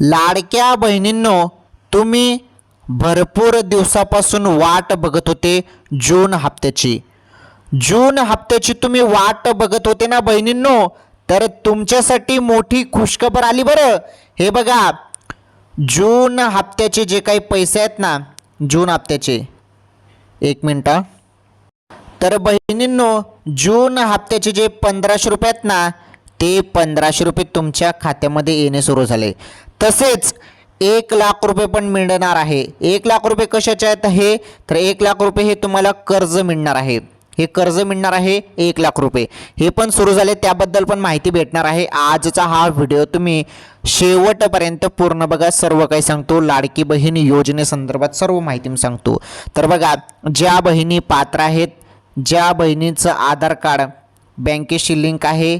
लाडक्या बहिणींनो तुम्ही भरपूर दिवसापासून वाट बघत होते जून हप्त्याची. जून हप्त्याची तुम्ही वाट बघत होते ना बहिणींनो? तर तुमच्यासाठी मोठी खुशखबर आली बरं. हे बघा जून हप्त्याचे जे काही पैसे आहेत ना जून हप्त्याचे. एक मिनटं. तर बहिणींनो जून हप्त्याचे जे पंधराशे रुपये आहेत ना ते पंधराशे रुपये तुमच्या खात्यामध्ये येणे सुरू झाले. तसेच एक लाख रुपये पण मिळणार आहे. एक लाख रुपये कशाचे आहेत हे? तर एक लाख रुपये हे तुम्हाला कर्ज मिळणार आहे. हे कर्ज मिळणार आहे एक लाख रुपये. हे पण सुरू झाले त्याबद्दल पण माहिती भेटणार आहे. आजचा हा व्हिडिओ तुम्ही शेवटपर्यंत पूर्ण बघा. सर्व काही सांगतो. लाडकी बहीण योजनेसंदर्भात सर्व माहिती मी सांगतो. तर बघा ज्या बहिणी पात्र आहेत ज्या बहिणीचं आधार कार्ड बँकेशी लिंक आहे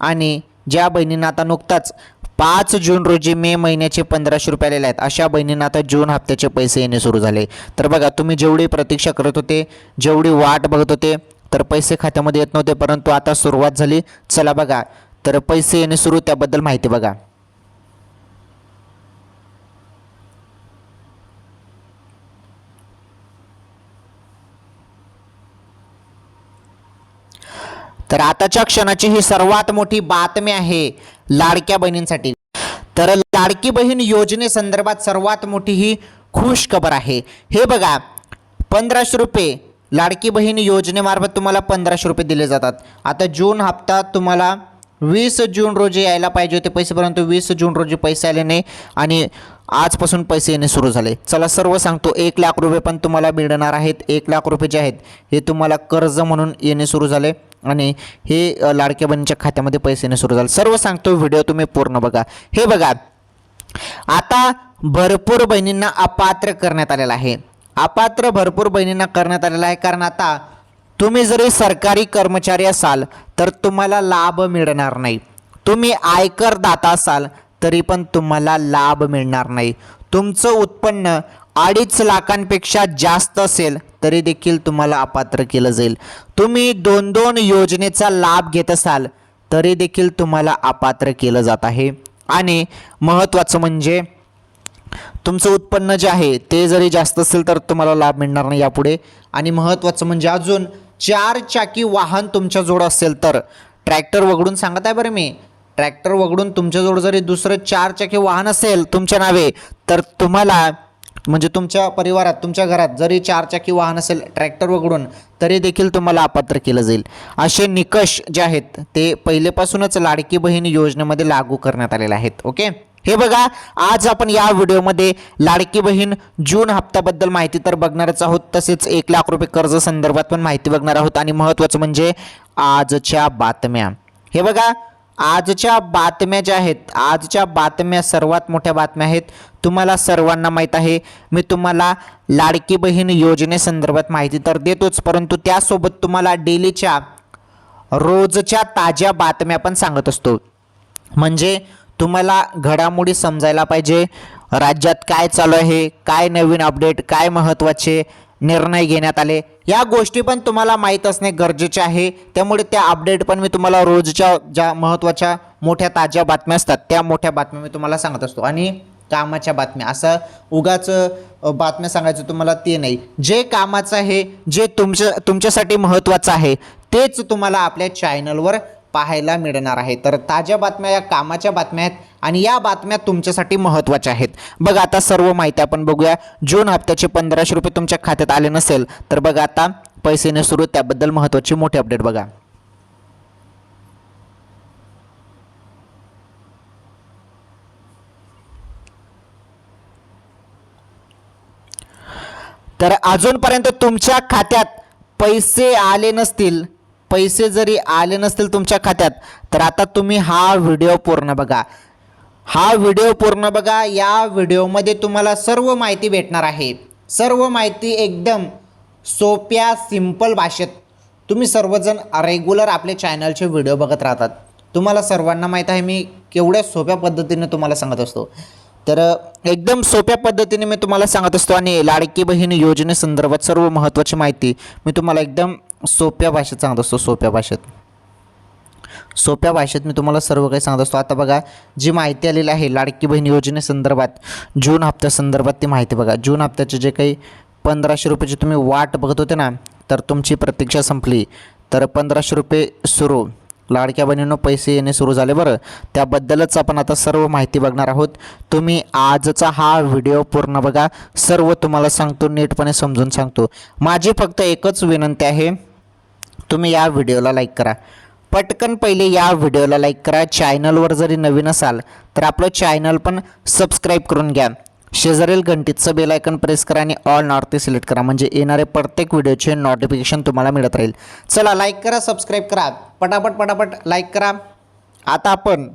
आणि ज्या बहिणींना आता नुकताच पाच जून रोजी मे महिन्याचे पंधराशे रुपये आलेले आहेत. अशा बहिणींना आता जून हप्त्याचे पैसे येणे सुरू झाले. तर बघा तुम्ही जेवढी प्रतीक्षा करत होते जेवढी वाट बघत होते तर पैसे खात्यामध्ये येत नव्हते परंतु आता सुरुवात झाली. चला बघा तर पैसे येणे सुरू त्याबद्दल माहिती बघा. तर आताच्या क्षणाची ही सर्वात मोठी बातमी आहे लाडक्या बहिणींसाठी. तर लाडकी बहीण योजनेसंदर्भात सर्वात मोठी ही खुश खबर आहे. हे बघा पंधराशे रुपये लाडकी बहीण योजनेमार्फत तुम्हाला पंधराशे रुपये दिले जातात. आता जून हप्ता तुम्हाला वीस जून रोजी यायला पाहिजे होते पैसे परंतु वीस जून रोजी पैसे आले नाही आणि आजपासून पैसे येणे सुरू झाले. चला सर्व सांगतो एक लाख रुपये पण तुम्हाला मिळणार आहेत. एक लाख रुपये जे आहेत हे तुम्हाला कर्ज म्हणून येणे सुरू झाले. आणि हे लाडक्या बहिणीच्या खात्यामध्ये पैसे येणे सुरू झालं. सर्व सांगतो व्हिडिओ तुम्ही पूर्ण बघा. हे बघा आता भरपूर बहिणींना अपात्र करण्यात आलेला आहे. अपात्र भरपूर बहिणींना करण्यात आलेलं आहे कारण आता तुम्ही जरी सरकारी कर्मचारी असाल तर तुम्हाला लाभ मिळणार नाही. तुम्ही आयकर दाता असाल तरी पण तुम्हाला लाभ मिळणार नाही. तुमचं उत्पन्न अडीच लाखांपेक्षा जास्त असेल तरी देखील तुम्हाला अपात्र केलं जाईल. तुम्ही दोन दोन योजनेचा लाभ घेत असाल तरी देखील तुम्हाला अपात्र केलं जात आहे. आणि महत्त्वाचं म्हणजे तुमचं उत्पन्न जे आहे ते जरी जास्त असेल तर तुम्हाला लाभ मिळणार नाही यापुढे. आणि महत्त्वाचं म्हणजे अजून चार चाकी वाहन तुमच्याजवळ असेल तर ट्रॅक्टर वगळून सांगत आहे बरं मी. ट्रॅक्टर वगळून तुमच्याजवळ जरी दुसरं चार चाकी वाहन असेल तुमच्या नावे तर तुम्हाला म्हणजे तुमच्या परिवारात तुमच्या घरात जरी चारचाकी वाहन असेल ट्रॅक्टर वगळून तरी देखील तुम्हाला अपात्र केलं जाईल. असे निकष जे आहेत ते पहिलेपासूनच लाडकी बहीण योजनेमध्ये लागू करण्यात आलेले आहेत ओके? हे बघा आज आपण या व्हिडिओमध्ये लाडकी बहीण जून हप्त्याबद्दल माहिती तर बघणारच आहोत. तसेच एक लाख रुपये कर्ज संदर्भात पण माहिती बघणार आहोत. आणि महत्त्वाचं म्हणजे आजच्या बातम्या. हे बघा आजच्या बातम्या ज्या आहेत आजच्या बातम्या सर्वात मोठ्या बातम्या आहेत तुम्हाला सर्वांना माहीत आहे. मी तुम्हाला लाडकी बहीण योजनेसंदर्भात माहिती तर देतोच परंतु त्यासोबत तुम्हाला डेलीच्या रोजच्या ताज्या बातम्या पण सांगत असतो. म्हणजे तुम्हाला घडामोडी समजायला पाहिजे. राज्यात काय चालू आहे काय नवीन अपडेट काय महत्त्वाचे निर्णय घेण्यात आले. या गोष्टी पण तुम्हाला माहीत असणे गरजेचे आहे. त्यामुळे त्या अपडेट पण मी तुम्हाला रोजच्या ज्या महत्त्वाच्या मोठ्या ताज्या बातम्या असतात त्या मोठ्या बातम्या मी तुम्हाला सांगत असतो. आणि कामाच्या बातम्या. असं उगाच बातम्या सांगायचं तुम्हाला ते नाही. जे कामाचं आहे जे तुमच्या तुमच्यासाठी महत्त्वाचं आहे तेच तुम्हाला आपल्या चॅनलवर पाहायला मिळणार आहे. तर ताज्या बातम्या या कामाच्या बातम्या आहेत आणि या बातम्या तुमच्यासाठी महत्त्वाच्या आहेत. बघा आता सर्व माहिती आपण बघूया. जून हप्त्याचे पंधराशे रुपये तुमच्या खात्यात आले नसेल तर बघा आता पैसे न सुरू त्याबद्दल महत्त्वाची मोठी अपडेट बघा. तर अजूनपर्यंत तुमच्या खात्यात पैसे आले नसतील पैसे जरी आले नसतील तुमच्या खात्यात तर आता तुम्ही हा व्हिडिओ पूर्ण बघा. हा व्हिडिओ पूर्ण बघा. या व्हिडिओमध्ये तुम्हाला सर्व माहिती भेटणार आहे. सर्व माहिती एकदम सोप्या सिंपल भाषेत. तुम्ही सर्वजण रेग्युलर आपले चॅनलचे व्हिडिओ बघत राहतात. तुम्हाला सर्वांना माहीत आहे मी केवढ्या सोप्या पद्धतीने तुम्हाला सांगत असतो. तर एकदम सोप्या पद्धतीने मी तुम्हाला सांगत असतो आणि लाडकी बहीण योजनेसंदर्भात सर्व महत्त्वाची माहिती मी तुम्हाला एकदम सोप्या भाषेत सांगत असतो सोप्या भाषेत. सोप्या भाषेत मी तुम्हाला सर्व काही सांगत असतो. आता बघा जी माहिती आलेली आहे लाडकी बहीण योजनेसंदर्भात जून हप्त्यासंदर्भात ती माहिती बघा. जून हप्त्याचे जे काही पंधराशे रुपयाची तुम्ही वाट बघत होते ना तर तुमची प्रतीक्षा संपली. तर पंधराशे रुपये सुरू. लाडक्या बहिणींनो पैसे येणे सुरू झाले बरं. त्याबद्दलच आपण आता सर्व माहिती बघणार आहोत. तुम्ही आजचा हा व्हिडिओ पूर्ण बघा. सर्व तुम्हाला सांगतो नीटपणे समजून सांगतो. माझी फक्त एकच विनंती आहे तुम्ही या व्हिडिओला लाईक करा. पटकन पहिले या व्हिडिओला लाईक करा. चॅनलवर जरी नवीन असाल तर आपलं चॅनल पण सबस्क्राईब करून घ्या. शेजारील घंटीचं बेल आयकन प्रेस करा आणि ऑल नॉर्थ सिलेक्ट करा. म्हणजे येणारे प्रत्येक व्हिडिओचे नोटिफिकेशन तुम्हाला मिळत राहील. चला लाईक करा सबस्क्राईब करा. पटापट पटापट लाईक करा. आता आपण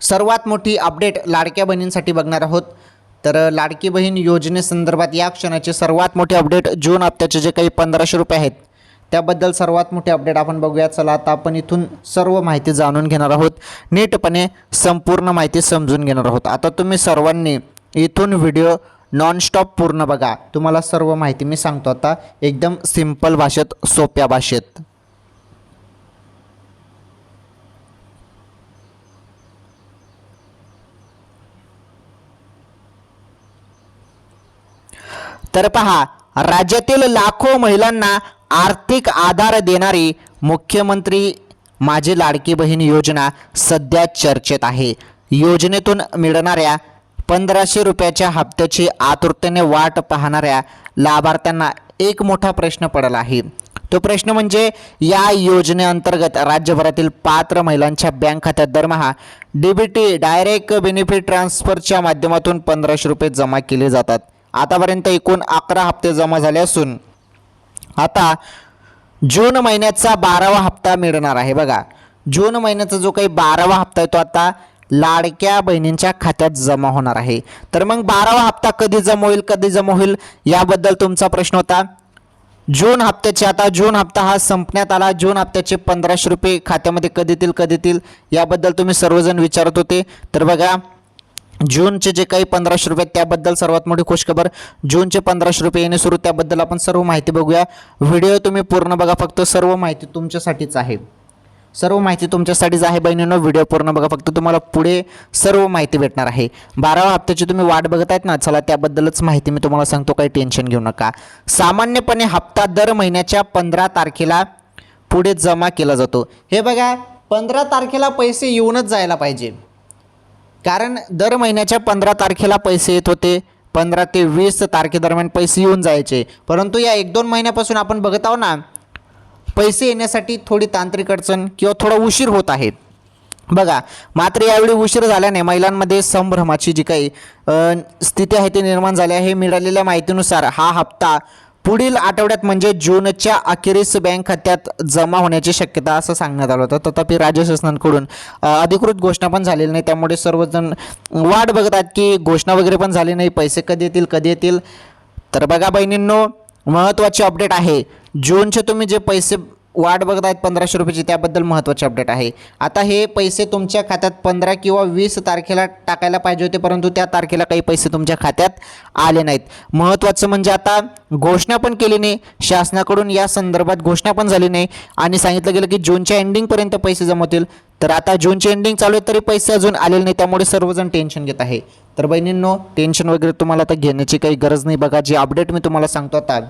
सर्वात मोठी अपडेट लाडक्या बहिणींसाठी बघणार आहोत. तर लाडकी बहीण योजनेसंदर्भात या क्षणाचे सर्वात मोठे अपडेट जून हप्त्याचे जे काही पंधराशे रुपये आहेत त्याबद्दल सर्वात मोठे अपडेट आपण बघूया. चला आता आपण इथून सर्व माहिती जाणून घेणार आहोत. नीटपणे संपूर्ण माहिती समजून घेणार आहोत. आता तुम्ही सर्वांनी इथून व्हिडिओ नॉनस्टॉप पूर्ण बघा. तुम्हाला सर्व माहिती मी सांगतो आता. एकदम सिंपल भाषेत सोप्या भाषेत. तर पहा राज्यातील लाखो महिलांना आर्थिक आधार देणारी मुख्यमंत्री माझी लाडकी बहीण योजना सध्या चर्चेत आहे. योजनेतून मिळणाऱ्या पंधराशे रुपयाच्या हप्त्याची आतुरतेने वाट पाहणाऱ्या लाभार्थ्यांना एक मोठा प्रश्न पडला आहे. तो प्रश्न म्हणजे या योजनेअंतर्गत राज्यभरातील पात्र महिलांच्या बँक खात्यात दरमहा डीबीटी डायरेक्ट बेनिफिट ट्रान्सफरच्या माध्यमातून पंधराशे रुपये जमा केले जातात. आतापर्यंत एकूण अकरा हप्ते जमा झाले असून आता जून महिन्याचा बारावा हप्ता मिळणार आहे. बघा जून महिन्याचा जो काही बारावा हप्ता आहे तो आता लाडक्या बहिणींच्या खात्यात जमा होणार आहे. तर मग बारावा हप्ता कधी जमा होईल कधी जमा होईल याबद्दल तुमचा प्रश्न होता. जून हप्त्याचे आता जून हप्ता हा संपण्यात आला. जून हप्त्याचे पंधराशे रुपये खात्यामध्ये कधी येतील कधी येतील याबद्दल तुम्ही सर्वजण विचारत होते. तर बघा जूनचे जे काही पंधराशे रुपये त्याबद्दल सर्वात मोठी खुशखबर जूनचे पंधराशे रुपये येणे सुरू त्याबद्दल आपण सर्व माहिती बघूया. व्हिडिओ तुम्ही पूर्ण बघा फक्त सर्व माहिती तुमच्यासाठीच आहे. सर्व माहिती तुमच्यासाठीच आहे बहिणींनो व्हिडिओ पूर्ण बघा फक्त तुम्हाला पुढे सर्व माहिती भेटणार आहे. बाराव्या हप्त्याची तुम्ही वाट बघत आहेत ना चला त्याबद्दलच माहिती मी तुम्हाला सांगतो काही टेन्शन घेऊ नका. सामान्यपणे हप्ता दर महिन्याच्या पंधरा तारखेला पुढे जमा केला जातो. हे बघा पंधरा तारखेला पैसे येऊनच जायला पाहिजे. कारण दर महिन्याच्या पंधरा तारखेला पैसे येत होते. पंधरा ते वीस तारखेदरम्यान पैसे येऊन जायचे. परंतु या एक दोन महिन्यापासून आपण बघत आहोत ना पैसे येण्यासाठी थोडी तांत्रिक अडचण किंवा थोडा उशीर होत आहे. बघा मात्र यावेळी उशीर झाल्याने महिलांमध्ये संभ्रमाची जी काही स्थिती आहे ती निर्माण झाली आहे. मिळालेल्या माहितीनुसार हा हप्ता पुढील आठवड्यात म्हणजे जूनच्या अखेरीस बँक खात्यात जमा होण्याची शक्यता असं सांगण्यात आलं होतं. तथापि राज्य शासनाकडून अधिकृत घोषणा पण झालेली नाही. त्यामुळे सर्वजण वाट बघत आहेत की घोषणा वगैरे पण झाली नाही. पैसे कधी येतील कधी येतील? तर बघा बहिणींनो महत्त्वाची अपडेट आहे. जूनचे तुम्ही जे पैसे वाट बघत आहेत पंधराशे रुपयाची. त्याबद्दल महत्त्वाचे अपडेट आहे. आता हे पैसे तुमच्या खात्यात पंधरा किंवा वीस तारखेला टाकायला पाहिजे होते परंतु त्या तारखेला काही पैसे तुमच्या खात्यात आले नाहीत. महत्त्वाचं म्हणजे आता घोषणा पण केली नाही. शासनाकडून या संदर्भात घोषणा पण झाली नाही. आणि सांगितलं गेलं की जूनच्या एंडिंगपर्यंत पैसे जमवतील तर आता जूनचे एंडिंग चालू आहे तरी पैसे अजून आलेले नाही त्यामुळे सर्वजण टेन्शन घेत आहे. तर बहिणींनो टेन्शन वगैरे तुम्हाला आता घेण्याची काही गरज नाही. बघा जी अपडेट मी तुम्हाला सांगतो आता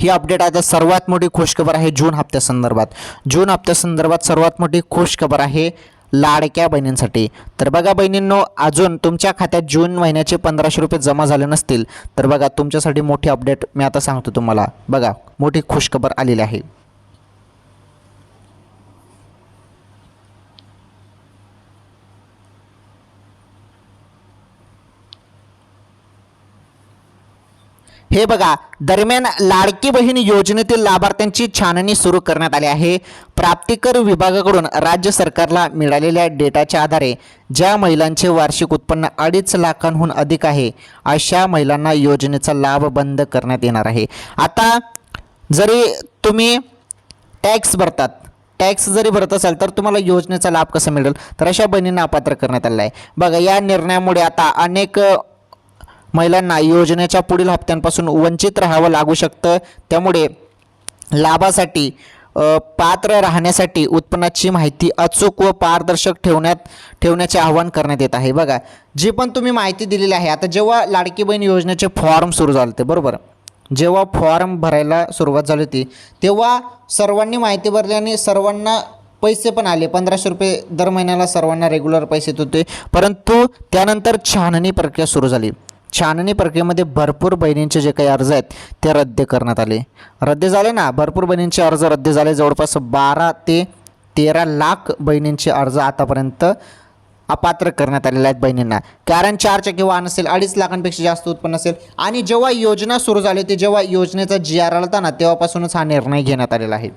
ही अपडेट आता सर्वात मोठी खुशखबर आहे जून हप्त्यासंदर्भात जून हप्त्यासंदर्भात सर्वात मोठी खुशखबर आहे लाडक्या बहिणींसाठी. तर बघा बहिणींनो अजून तुमच्या खात्यात जून महिन्याचे पंधराशे रुपये जमा झाले नसतील तर बघा तुमच्यासाठी मोठी अपडेट मी आता सांगतो तुम्हाला. बघा मोठी खुशखबर आलेली आहे. हे बघा दरम्यान लाडकी बहीण योजनेतील लाभार्थ्यांची छाननी सुरू करण्यात आली आहे. प्राप्तिकर विभागाकडून राज्य सरकारला मिळालेल्या डेटाच्या आधारे ज्या महिलांचे वार्षिक उत्पन्न अडीच लाखांहून अधिक आहे अशा महिलांना योजनेचा लाभ बंद करण्यात येणार आहे. आता जरी तुम्ही टॅक्स भरतात टॅक्स जरी भरत असाल तर तुम्हाला योजनेचा लाभ कसा मिळेल? तर अशा बहिणींना अपात्र करण्यात आला आहे. बघा या निर्णयामुळे आता अनेक महिलांना योजनेच्या पुढील हप्त्यांपासून वंचित राहावं लागू शकतं. त्यामुळे लाभासाठी पात्र राहण्यासाठी उत्पन्नाची माहिती अचूक व पारदर्शक ठेवण्यात ठेवण्याचे आवाहन करण्यात येत आहे. बघा जी पण तुम्ही माहिती दिलेली आहे आता जेव्हा लाडकी बहीण योजनेचे फॉर्म सुरू झाले होते बरोबर? जेव्हा फॉर्म भरायला सुरुवात झाली होती तेव्हा सर्वांनी माहिती भरली आणि सर्वांना पैसे पण आले. पंधराशे रुपये दर महिन्याला सर्वांना रेग्युलर पैसे येत होते. परंतु त्यानंतर छाननी प्रक्रिया सुरू झाली. छाननी प्रक्रियेमध्ये भरपूर बहिणींचे जे काही अर्ज आहेत ते रद्द करण्यात आले. रद्द झाले ना भरपूर बहिणींचे अर्ज रद्द झाले. जवळपास बारा ते तेरा लाख बहिणींचे अर्ज आतापर्यंत अपात्र करण्यात आलेले आहेत बहिणींना. कारण चार चाकी वाहन असेल अडीच लाखांपेक्षा जास्त उत्पन्न असेल. आणि जेव्हा योजना सुरू झाली होती जेव्हा योजनेचा जी आर आला होता ना तेव्हापासूनच हा निर्णय घेण्यात आलेला आहे.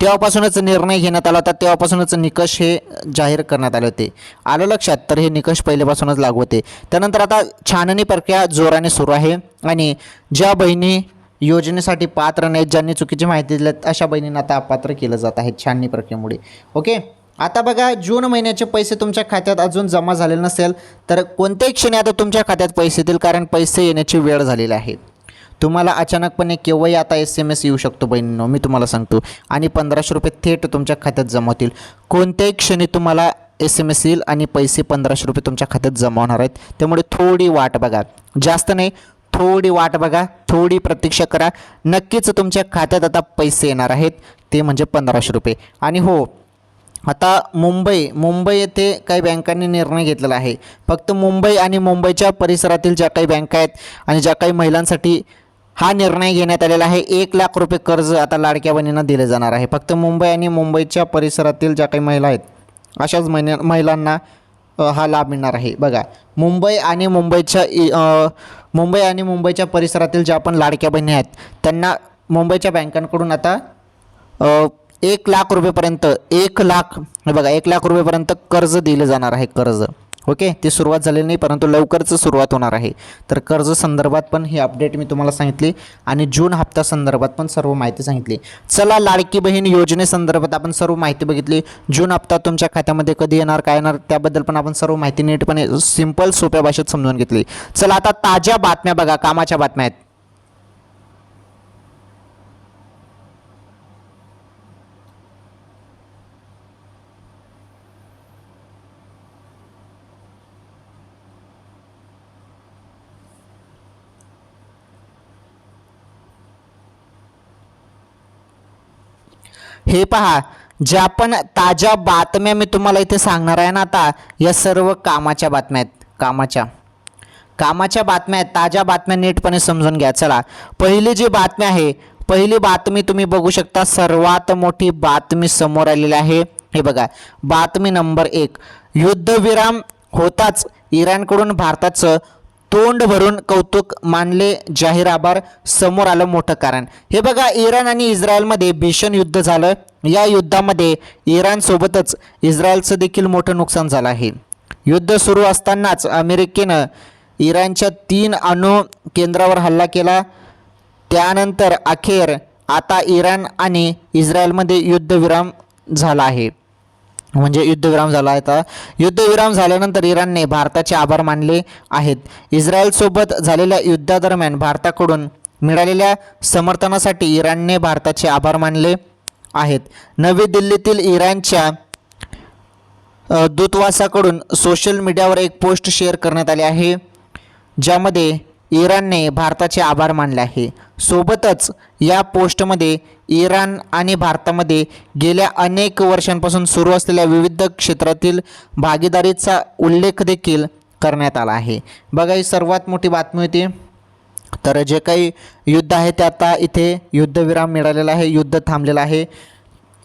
तेव्हापासूनच निर्णय घेण्यात आला होता. तेव्हापासूनच निकष हे जाहीर करण्यात आले होते. आलं लक्षात तर हे निकष पहिल्यापासूनच लागू होते. त्यानंतर आता छाननी प्रक्रिया जोराने सुरू आहे आणि ज्या बहिणी योजनेसाठी पात्र नाहीत ज्यांनी चुकीची माहिती दिली अशा बहिणींना आता अपात्र केलं जात आहे छाननी प्रक्रियेमुळे. ओके? आता बघा जून महिन्याचे पैसे तुमच्या खात्यात अजून जमा झाले नसेल तर कोणत्याही क्षणी आता तुमच्या खात्यात पैसे येतील कारण पैसे येण्याची वेळ झालेली आहे. तुम्हाला अचानकपणे केव्हाही आता एस एम एस येऊ शकतो बहिणीनो मी तुम्हाला सांगतो. आणि पंधराशे रुपये थेट तुमच्या खात्यात जमा होतील. कोणत्याही क्षणी तुम्हाला एस एम एस येईल आणि पैसे पंधराशे रुपये तुमच्या खात्यात जमा होणार आहेत. त्यामुळे थोडी वाट बघा. जास्त नाही थोडी वाट बघा. थोडी प्रतीक्षा करा. नक्कीच तुमच्या खात्यात आता पैसे येणार आहेत. ते म्हणजे पंधराशे रुपये. आणि हो आता मुंबई मुंबई येथे काही बँकांनी निर्णय घेतलेला आहे. फक्त मुंबई आणि मुंबईच्या परिसरातील ज्या काही बँका आहेत आणि ज्या काही महिलांसाठी हा निर्णय घेण्यात आलेला आहे. एक लाख रुपये कर्ज आता लाडक्या बहिणींना दिले जाणार आहे. फक्त मुंबई आणि मुंबईच्या परिसरातील ज्या काही महिला आहेत अशाच महिन्या महिलांना हा लाभ मिळणार आहे. बघा मुंबई आणि मुंबईच्या इ- मुंबई आणि मुंबईच्या परिसरातील ज्या पण लाडक्या बहिणी आहेत त्यांना मुंबईच्या बँकांकडून आता एक लाख रुपयेपर्यंत एक लाख बघा एक लाख रुपयेपर्यंत कर्ज दिलं जाणार आहे कर्ज. ओके? ती सुरुवात झालेली नाही परंतु लवकरच सुरुवात होणार आहे. तर कर्ज संदर्भात पण ही अपडेट मी तुम्हाला सांगितली आणि जून हप्ता संदर्भात पण सर्व माहिती सांगितली. चला लाडकी बहीण योजनेसंदर्भात आपण सर्व माहिती बघितली. जून हप्ता तुमच्या खात्यामध्ये कधी येणार काय येणार त्याबद्दल पण आपण सर्व माहिती नीटपणे सिंपल सोप्या भाषेत समजून घेतली. चला आता ताज्या बातम्या बघा कामाच्या बातम्या आहेत. हे पहा ज्या पण ताज्या बातम्या मी तुम्हाला इथे सांगणार आहे ना आता या सर्व कामाच्या बातम्या आहेत. कामाच्या. कामाच्या बातम्या आहेत. ताज्या बातम्या नीटपणे समजून घ्या. चला पहिली जी बातमी आहे पहिली बातमी तुम्ही बघू शकता सर्वात मोठी बातमी समोर आलेली आहे. हे बघा बातमी नंबर एक युद्धविराम होताच इराणकडून भारताचं तोंड भरून कौतुक मानले जाहीर आभार. समोर आलं मोठं कारण. हे बघा इराण आणि इस्रायलमध्ये भीषण युद्ध झालं. या युद्धामध्ये इराणसोबतच इस्रायलचं देखील मोठं नुकसान झालं आहे. युद्ध सुरू असतानाच अमेरिकेनं इराणच्या तीन अणु केंद्रावर हल्ला केला. त्यानंतर अखेर आता इराण आणि इस्रायलमध्ये युद्धविराम झाला आहे. म्हणजे युद्धविराम झाला होता आता युद्धविराम झाल्यानंतर इराणने भारताचे आभार मानले आहेत. इस्रायलसोबत झालेल्या युद्धादरम्यान भारताकडून मिळालेल्या समर्थनासाठी इराणने भारताचे आभार मानले आहेत. नवी दिल्लीतील इराणच्या दूतावासाकडून सोशल मीडियावर एक पोस्ट शेअर करण्यात आली आहे. ज्यामध्ये इराणने भारताचे आभार मानले आहे. सोबतच या पोस्टमध्ये इराण आणि भारतामध्ये गेल्या अनेक वर्षांपासून सुरू असलेल्या विविध क्षेत्रातील भागीदारीचा उल्लेख देखील करण्यात आला आहे. बघा ही सर्वात मोठी बातमी होती. तर जे काही युद्ध आहे ते आता इथे युद्धविराम मिळालेला आहे युद्ध थांबलेलं आहे.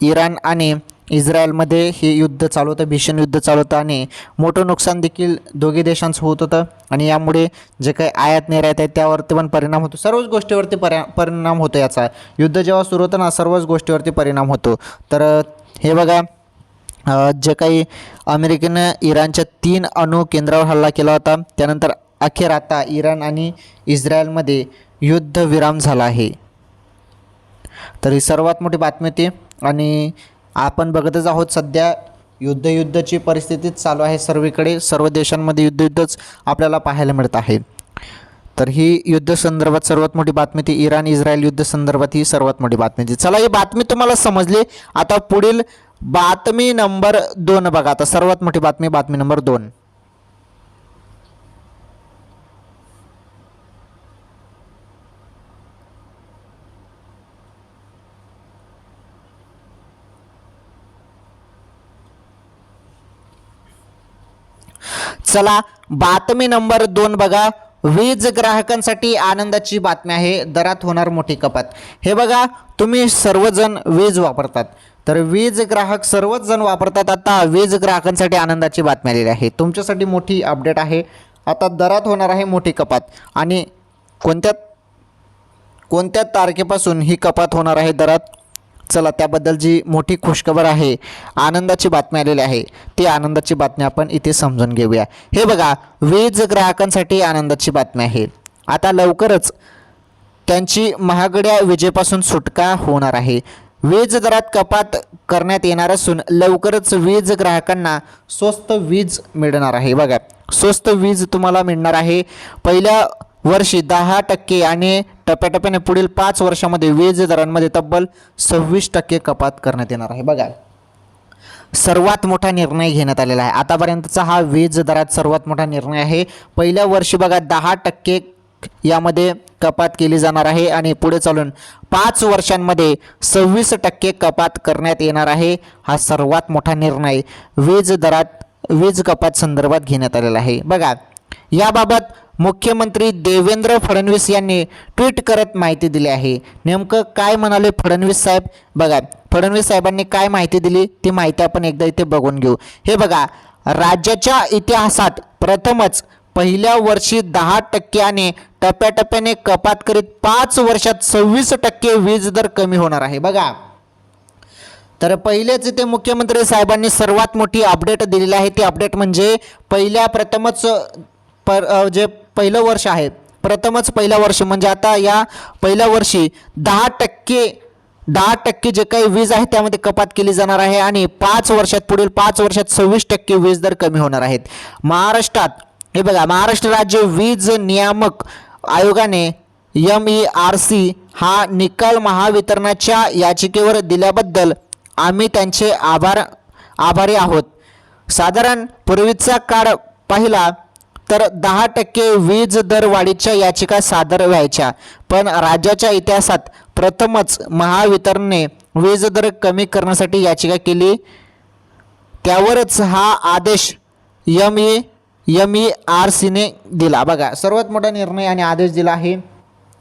इराण आणि इस्रायलमध्ये हे युद्ध चालू होतं भीषण युद्ध चालू होतं आणि मोठं नुकसान देखील दोघी देशांचं होत होतं. आणि यामुळे जे काही आयात निर्यात आहे त्यावरती पण परिणाम होतो. सर्वच गोष्टीवरती पर्या परिणाम होतो याचा. युद्ध जेव्हा सुरू होतं ना सर्वच गोष्टीवरती परिणाम होतो. तर हे बघा जे काही अमेरिकेनं इराणच्या तीन अणु केंद्रावर हल्ला केला होता त्यानंतर अखेर आता इराण आणि इस्रायलमध्ये युद्धविराम झाला आहे. तर ही सर्वात मोठी बातमी होती. आणि आपण बघतच आहोत सध्या युद्धयुद्धची परिस्थितीच चालू आहे. सर्वीकडे सर्व देशांमध्ये युद्ध युद्धच आपल्याला पाहायला मिळत आहे. तर ही युद्ध संदर्भात सर्वात मोठी बातमी ती इराण इस्रायल युद्ध संदर्भात ही सर्वात मोठी बातमी ती चला ही बातमी तुम्हाला समजली. आता पुढील बातमी नंबर दोन बघा. आता सर्वात मोठी बातमी बातमी नंबर दोन. चला बातमी नंबर दोन बघा. वीज ग्राहकांसाठी आनंदाची बातमी आहे. दरात होणार मोठी कपात. हे बघा तुम्ही सर्वजण वीज वापरतात. तर वीज ग्राहक सर्वच जण वापरतात. आता वीज ग्राहकांसाठी आनंदाची बातमी आलेली आहे. तुमच्यासाठी मोठी अपडेट आहे. आता दरात होणार आहे मोठी कपात. आणि कोणत्या कोणत्या तारखेपासून ही कपात होणार आहे दरात? चला त्याबद्दल जी मोठी खुशखबर आहे आनंदाची बातमी आलेली आहे ती आनंदाची बातमी आपण इथे समजून घेऊया. हे बघा वीज ग्राहकांसाठी आनंदाची बातमी आहे. आता लवकरच त्यांची महागड्या विजेपासून सुटका होणार आहे. वीज दरात कपात करण्यात येणार असून लवकरच वीज ग्राहकांना स्वस्त वीज मिळणार आहे. बघा स्वस्त वीज तुम्हाला मिळणार आहे. पहिल्या वर्षी दहा टक्के आणि टप्प्याटप्प्याने पुढील पाच वर्षामध्ये वीज दरांमध्ये तब्बल सव्वीस टक्के कपात करण्यात येणार आहे. बघा. सर्वात मोठा निर्णय घेण्यात आलेला आहे. आतापर्यंतचा हा वीज दरात सर्वात मोठा निर्णय आहे. पहिल्या वर्षी बघा दहा टक्के यामध्ये कपात केली जाणार आहे आणि पुढे चालून पाच वर्षांमध्ये सव्वीस टक्के कपात करण्यात येणार आहे हा सर्वात मोठा निर्णय वीज दरात वीज कपात संदर्भात घेण्यात आलेला आहे. बघा. याबाबत मुख्यमंत्री देवेंद्र फडणवीस यांनी ट्विट करत माहिती दिली आहे. नेमकं काय म्हणाले फडणवीस साहेब? बघा फडणवीस साहेबांनी काय माहिती दिली ती माहिती आपण एकदा इथे बघून घेऊ. हे बघा राज्याच्या इतिहासात प्रथमच पहिल्या वर्षी दहा टक्क्याने टप्प्याटप्प्याने कपात करीत पाच वर्षात सव्वीस टक्के वीज दर कमी होणार आहे. बघा. तर पहिलेच इथे मुख्यमंत्री साहेबांनी सर्वात मोठी अपडेट दिलेली आहे. ती अपडेट म्हणजे पहिल्या प्रथमच पर जे पहिलं वर्ष आहे प्रथमच पहिलं वर्ष म्हणजे आता या पहिल्या वर्षी दहा टक्के दहा टक्के जे काही वीज आहे त्यामध्ये कपात केली जाणार आहे आणि पाच वर्षात पुढील पाच वर्षात सव्वीस टक्के वीज दर कमी होणार आहेत. महाराष्ट्रात हे बघा महाराष्ट्र राज्य वीज नियामक आयोगाने एम ई आर सी हा निकाल महावितरणाच्या याचिकेवर दिल्याबद्दल आम्ही त्यांचे आभार आभारी आहोत. साधारण पूर्वीचा काळ पाहिला तर दहा टक्के वीज दर वाढीच्या याचिका सादर व्हायच्या. पण राज्याच्या इतिहासात प्रथमच महावितरणने वीज दर कमी करण्यासाठी याचिका केली. त्यावरच हा आदेश M E M E R सीने दिला. बघा सर्वात मोठा निर्णय आणि आदेश दिला आहे.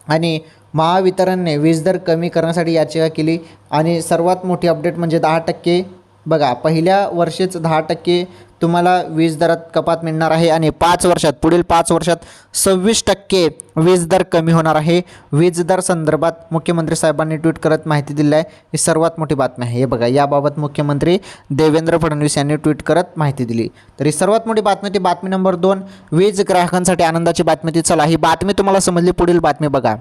आणि महावितरणने वीज दर कमी करण्यासाठी याचिका केली. आणि सर्वात मोठी अपडेट म्हणजे दहा टक्के बघा पहिल्या वर्षीच दहा टक्के तुम्हाला वीज दरात कपात मिळणार आहे आणि पाच वर्षात पुढील पाच वर्षात सव्वीस टक्के वीज दर कमी होणार आहे. वीज दर संदर्भात मुख्यमंत्री साहेबांनी ट्विट करत माहिती दिली आहे. ही सर्वात मोठी बातमी आहे. हे बघा याबाबत मुख्यमंत्री देवेंद्र फडणवीस यांनी ट्विट करत माहिती दिली. तर ही सर्वात मोठी बातमी ती बातमी नंबर दोन वीज ग्राहकांसाठी आनंदाची बातमी ती चला ही बातमी तुम्हाला समजली. पुढील बातमी बघा.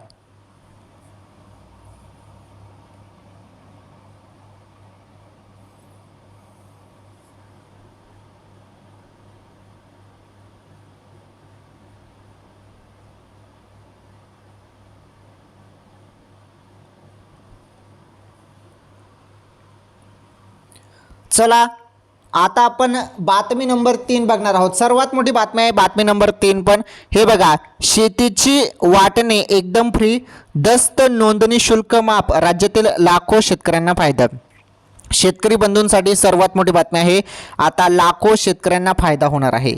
चला आता आपण बातमी नंबर तीन बघणार आहोत. सर्वात मोठी बातमी आहे बातमी नंबर तीन पण. हे बघा शेतीची वाटणे एकदम फ्री दस्त नोंदणी शुल्क माफ राज्यातील लाखो शेतकऱ्यांना फायदा. शेतकरी बंधूंसाठी सर्वात मोठी बातमी आहे आता लाखो शेतकऱ्यांना फायदा होणार आहे.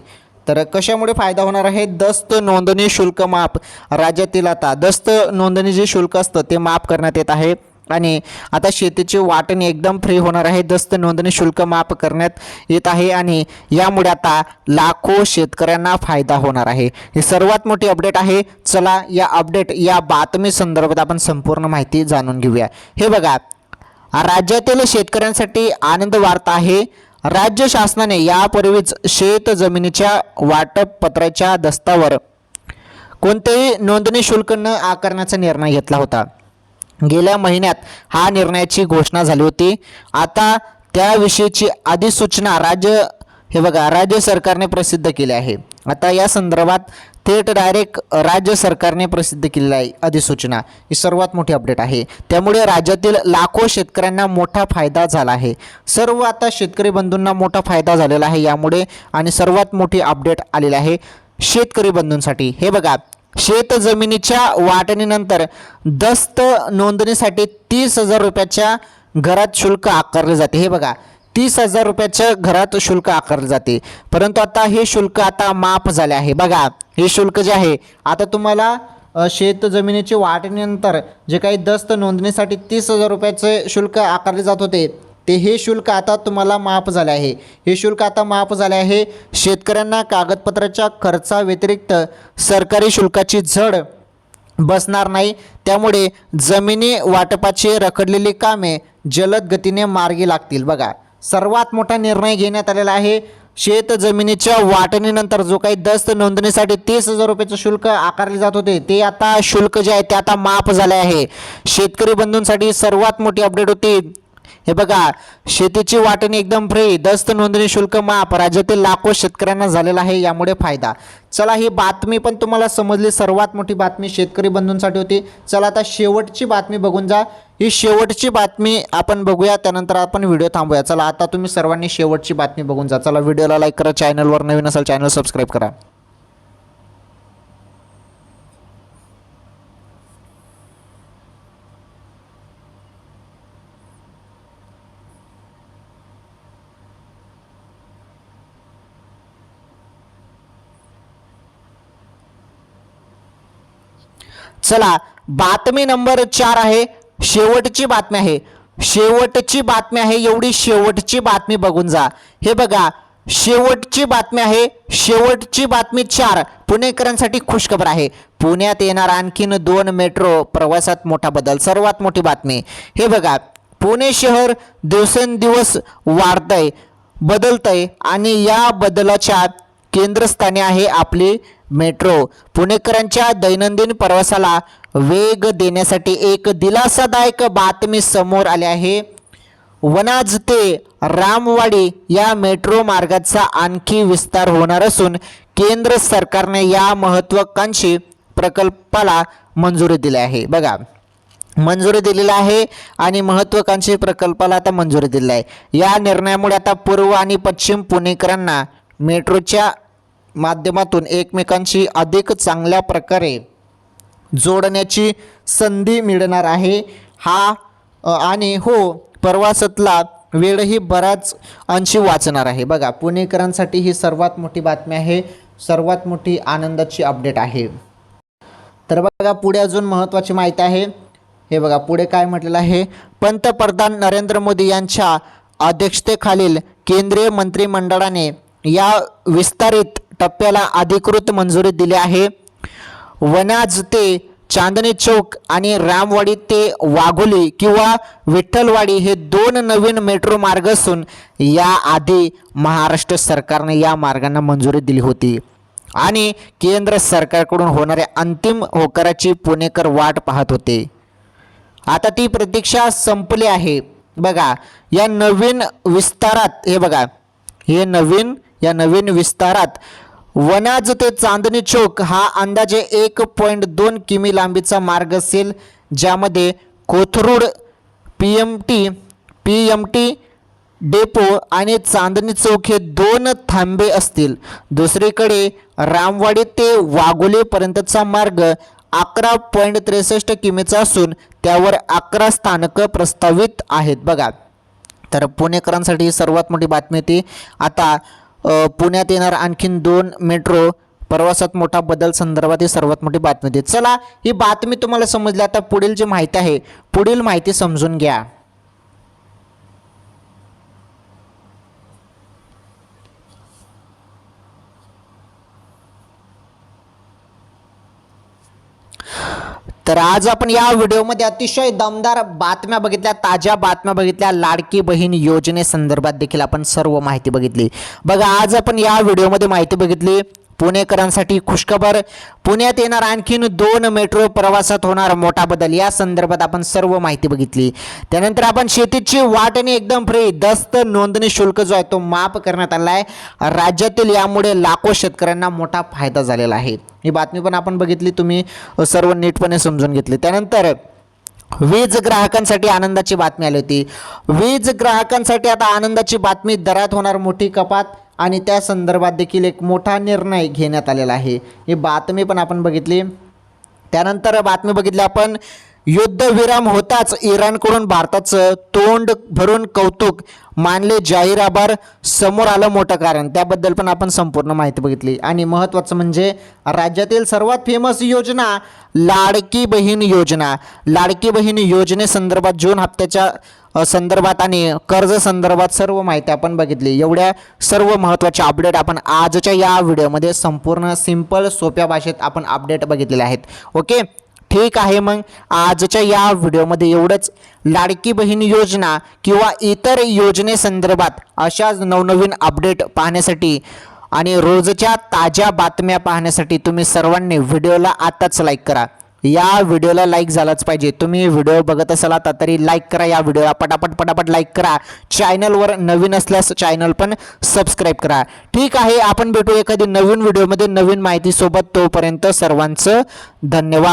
तर कशामुळे फायदा होणार आहे? दस्त नोंदणी शुल्क माफ राज्यातील आता दस्त नोंदणी जे शुल्क असतं ते माफ करण्यात येत आहे. आणि आता शेतीची वाटणी एकदम फ्री होणार आहे. दस्त नोंदणी शुल्क माफ करण्यात येत आहे आणि यामुळे आता लाखो शेतकऱ्यांना फायदा होणार आहे. ही सर्वात मोठी अपडेट आहे. चला या अपडेट या बातमी संदर्भात आपण संपूर्ण माहिती जाणून घेऊया. हे बघा राज्यातील शेतकऱ्यांसाठी आनंद वार्ता आहे. राज्य शासनाने यापूर्वीच शेत जमिनीच्या वाटप पत्राच्या दस्तावर कोणतेही नोंदणी शुल्क न आकारण्याचा निर्णय घेतला होता. गेल्या महिन्यात हा निर्णयाची घोषणा झाली होती. आता त्याविषयीची अधिसूचना राज्य हे बघा राज्य सरकारने प्रसिद्ध केली आहे. आता या संदर्भात थेट डायरेक्ट राज्य सरकारने प्रसिद्ध केलेली आहे अधिसूचना. ही सर्वात मोठी अपडेट आहे. त्यामुळे राज्यातील लाखो शेतकऱ्यांना मोठा फायदा झाला आहे. सर्व आता शेतकरी बंधूंना मोठा फायदा झालेला आहे यामुळे आणि सर्वात मोठी अपडेट आलेली आहे शेतकरी बंधूंसाठी. हे बघा शेत जमिनीच्या वाटणीनंतर दस्त नोंदणीसाठी तीस हजार रुपयाच्या घरात शुल्क आकारले जाते. हे बघा तीस हजार रुपयाच्या घरात शुल्क आकारले जाते. परंतु आता हे शुल्क आता माफ झाले आहे. बघा हे शुल्क जे आहे आता तुम्हाला शेत जमिनीची वाटणीनंतर जे काही दस्त नोंदणीसाठी तीस हजार रुपयाचे शुल्क आकारले जात होते ते हे शुल्क आता तुम्हाला माफ झाले आहे. हे शुल्क आता माफ झाले आहे. शेतकऱ्यांना कागदपत्राच्या खर्चाव्यतिरिक्त सरकारी शुल्काची झड बसणार नाही. त्यामुळे जमिनी वाटपाची रखडलेली कामे जलद गतीने मार्गी लागतील. बघा सर्वात मोठा निर्णय घेण्यात आलेला आहे. शेत जमिनीच्या वाटणीनंतर जो काही दस्त नोंदणीसाठी तीस हजार रुपयाचं शुल्क आकारले जात होते ते आता शुल्क जे आहे ते आता माफ झाले आहे. शेतकरी बंधूंसाठी सर्वात मोठी अपडेट होती हे बघा शेतीची वाटणी एकदम फ्री दस्त नोंदणी शुल्क माफ राज्यातील लाखो शेतकऱ्यांना झालेला आहे यामुळे फायदा. चला ही बातमी पण तुम्हाला समजली सर्वात मोठी बातमी शेतकरी बंधूंसाठी होती. चला आता शेवटची बातमी बघून जा. ही शेवटची बातमी आपण बघूया त्यानंतर आपण व्हिडिओ थांबूया. चला आता तुम्ही सर्वांनी शेवटची बातमी बघून जा. चला व्हिडिओला लाईक करा चॅनलवर नवीन असेल चॅनल सबस्क्राईब करा. चला बातमी नंबर चार आहे शेवटची बातमी आहे. शेवटची बातमी आहे एवढी शेवटची बातमी बघून जा. हे बघा शेवटची बातमी आहे शेवटची बातमी चार. पुणेकरांसाठी खुशखबर आहे. पुण्यात येणार आणखीन दोन मेट्रो प्रवासात मोठा बदल सर्वात मोठी बातमी. हे बघा पुणे शहर दिवसेंदिवस वाढतंय बदलतंय आणि या बदलाच्या केंद्रस्थानी आहे आपली मेट्रो पुणेकरांच्या दैनंदिन प्रवासाला वेग देण्यासाठी एक दिलासादायक बातमी समोर आली आहे. वनाज ते रामवाडी या मेट्रो मार्गाचा आणखी विस्तार होणार असून केंद्र सरकारने या महत्त्वाकांक्षी प्रकल्पाला मंजुरी दिली आहे. बघा मंजुरी दिलेला आहे आणि महत्त्वाकांक्षी प्रकल्पाला आता मंजुरी दिली आहे. या निर्णयामुळे आता पूर्व आणि पश्चिम पुणेकरांना मेट्रोच्या माध्यमातून एकमेकांशी अधिक चांगल्या प्रकारे जोडण्याची संधी मिळणार आहे. हा आणि हो प्रवासातला वेळही बराच अंशी वाचणार आहे. बघा पुणेकरांसाठी ही सर्वात मोठी बातमी आहे. सर्वात मोठी आनंदाची अपडेट आहे. तर बघा पुढे अजून महत्त्वाची माहिती आहे. हे बघा पुढे काय म्हटलेलं आहे? पंतप्रधान नरेंद्र मोदी यांच्या अध्यक्षतेखालील केंद्रीय मंत्रिमंडळाने या विस्तारित टप्प्याला अधिकृत मंजुरी दिली आहे. वनाज ते चांदणी चौक आणि रामवाडी ते वाघोली किंवा विठ्ठलवाडी हे दोन नवीन मेट्रो मार्ग असून याआधी महाराष्ट्र सरकारने या मार्गांना मंजुरी दिली होती. आणि केंद्र सरकारकडून होणाऱ्या अंतिम होकाराची पुणेकर वाट पाहत होते. आता ती प्रतीक्षा संपली आहे. बघा या नवीन विस्तारात हे बघा हे नवीन या नवीन विस्तारात वनाज ते चांदणी चौक हा अंदाजे एक पॉईंट दोन किमी लांबीचा मार्ग असेल ज्यामध्ये Kothrud P M T P M T depot आणि चांदणी चौक हे दोन थांबे असतील. दुसरीकडे रामवाडी ते वाघोलीपर्यंतचा मार्ग अकरा पॉईंट त्रेसष्ट किमीचा असून त्यावर अकरा स्थानकं प्रस्तावित आहेत. बघा तर पुणेकरांसाठी सर्वात मोठी बातमी होती. आता पुण्यात येणार आणखीन दोन मेट्रो प्रवासात मोठा बदल संदर्भात ही सर्वात मोठी बातमी देत चला ही बातमी तुम्हाला समजली आता पुढील जी माहिती आहे पुढील माहिती समजून घ्या. तर आज आपण या व्हिडिओमध्ये अतिशय दमदार बातम्या बघितल्या ताज्या बातम्या बघितल्या लाडकी बहीण योजनेसंदर्भात देखील आपण सर्व माहिती बघितली. बघा आज आपण या व्हिडिओमध्ये माहिती बघितली पुणेकरांसाठी खुशखबर. पुण्यात येणार आणखीन दोन मेट्रो प्रवासात होणार मोठा बदल. या संदर्भात आपण सर्व माहिती बघितली. त्यानंतर आपण शेतीची वाटणी एकदम फ्री दस्त नोंदणी शुल्क जो आहे तो माफ करण्यात आला आहे राज्यातील यामुळे लाखो शेतकऱ्यांना मोठा फायदा झालेला आहे. ही बातमी पण आपण बघितली तुम्ही सर्व नीटपणे समजून घेतली. त्यानंतर वीज ग्राहकांसाठी आनंदाची बातमी आली होती. वीज ग्राहकांसाठी आता आनंदाची बातमी. दरात होणार मोठी कपात. आणि त्या संदर्भात देखील एक मोठा निर्णय घेण्यात आलेला आहे. ही बातमी पण आपण बघितली. त्यानंतर बातमी बघितली आपण युद्धविराम होताच इराणकडून भारताचं तोंड भरून कौतुक मानले जाहीर आभार समोर आलं मोठं कारण. त्याबद्दल पण आपण संपूर्ण माहिती बघितली. आणि महत्त्वाचं म्हणजे राज्यातील सर्वात फेमस योजना लाडकी बहीण योजना. लाडकी बहीण योजनेसंदर्भात जून हप्त्याच्या संदर्भात आणि कर्ज संदर्भात सर्व माहिती आपण बघितली. एवढ्या सर्व महत्त्वाच्या अपडेट आपण आजच्या या व्हिडिओमध्ये संपूर्ण सिंपल सोप्या भाषेत आपण अपडेट बघितलेले आहेत. ओके ठीक आहे मग. आजच्या या व्हिडिओमध्ये एवढंच. लाडकी बहीण योजना किंवा इतर योजनेसंदर्भात अशाच नवनवीन अपडेट पाहण्यासाठी आणि रोजच्या ताज्या बातम्या पाहण्यासाठी तुम्ही सर्वांनी व्हिडिओला आत्ताच लाईक करा. या व्हिडिओला लाईक झालाच पाहिजे. तुम्ही व्हिडिओ बघत असाल आता तरी लाईक करा या व्हिडिओला. पटापट पटापट लाईक करा. चॅनलवर नवीन असल्यास चॅनल पण सबस्क्राईब करा. ठीक आहे आपण भेटू एखादी नवीन व्हिडिओमध्ये नवीन माहितीसोबत तोपर्यंत सर्वांचं धन्यवाद.